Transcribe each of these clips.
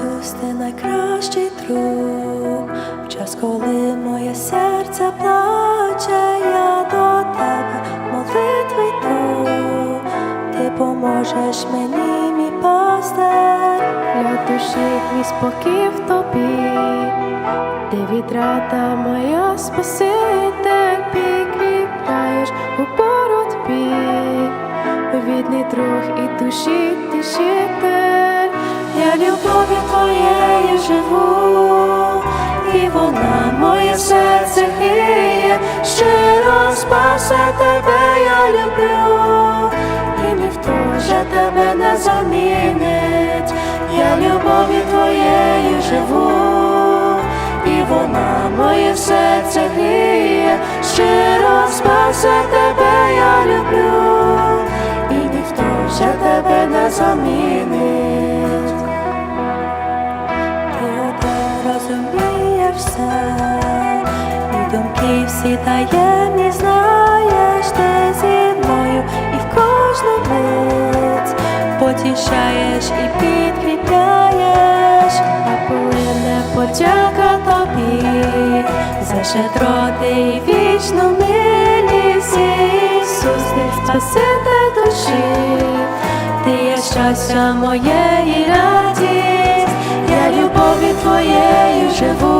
Ісус, ти найкращий друг, в час, коли моє серце плаче, я до тебе молитви йду, ти поможеш мені, мій пастир, Для душі мій спокій в тобі, ти відрада моя спаситель, підкріпляєш у боротьбі, відний друг і душі тішитель. Я любов'ю твоєю живу, і вона моє серце гріє, щиро спасе тебе, я люблю, і ніхто вже тебе не замінить, я любов'ю твоєю живу, і вона моє серце гріє, щиро спасе тебе, я люблю, і ніхто вже тебе не замінить. І всі таємні знаєш, ти зі мною і в кожну мить потішаєш і підкріпляєш, А полине подяка тобі за щедроти і вічну милість, Ісус, ти спаситель душі, ти є щастя моє і радість, я любов'ю твоєю живу,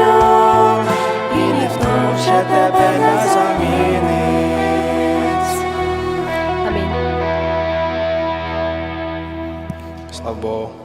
albo